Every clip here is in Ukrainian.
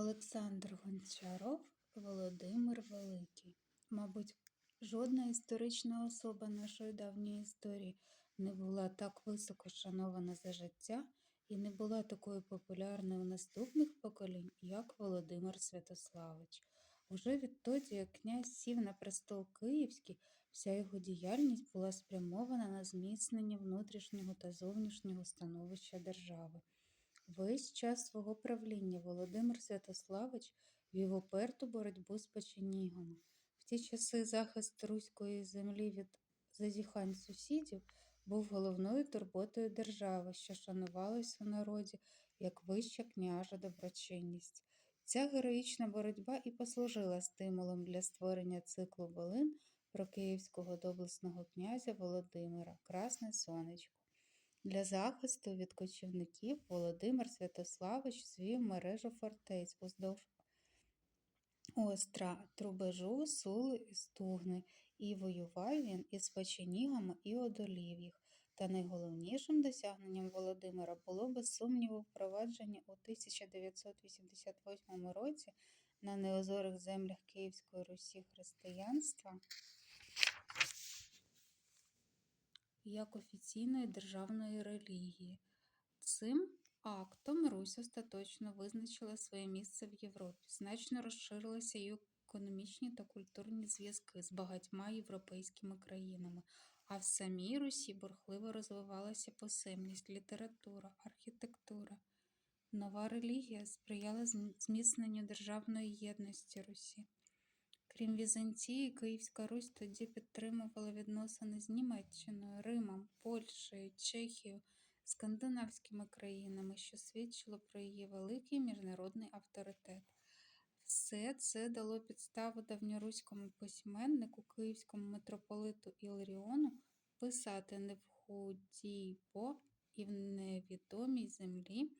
Олександр Гончаров, Володимир Великий. Мабуть, жодна історична особа нашої давньої історії не була так високо шанована за життя і не була такою популярною у наступних поколінь, як Володимир Святославич. Уже відтоді, як князь сів на престол Київський, вся його діяльність була спрямована на зміцнення внутрішнього та зовнішнього становища держави. Весь час свого правління Володимир Святославич вів уперту боротьбу з печенігами. В ті часи захист руської землі від зазіхань сусідів був головною турботою держави, що шанувалась у народі як вища княжа доброчинність. Ця героїчна боротьба і послужила стимулом для створення циклу Волин про київського доблесного князя Володимира Красне Сонечко. Для захисту від кочівників Володимир Святославич звів мережу фортець уздовж Остра, Трубежу, Сули і Стугни, і воював він із печенігами і одолів їх. Та найголовнішим досягненням Володимира було без сумніву впровадження у 1988 році на неозорих землях Київської Русі християнства як офіційної державної релігії. Цим актом Русь остаточно визначила своє місце в Європі, значно розширилися її економічні та культурні зв'язки з багатьма європейськими країнами, а в самій Русі бурхливо розвивалася писемність, література, архітектура. Нова релігія сприяла зміцненню державної єдності Русі. Крім Візантії, Київська Русь тоді підтримувала відносини з Німеччиною, Римом, Польщею, Чехією, скандинавськими країнами, що свідчило про її великий міжнародний авторитет. Все це дало підставу давньоруському письменнику, київському митрополиту Іларіону писати не в худій бо і в невідомій землі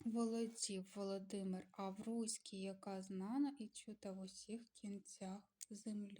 володів Володимир, а в руській, яка знана і чута в усіх кінцях землі.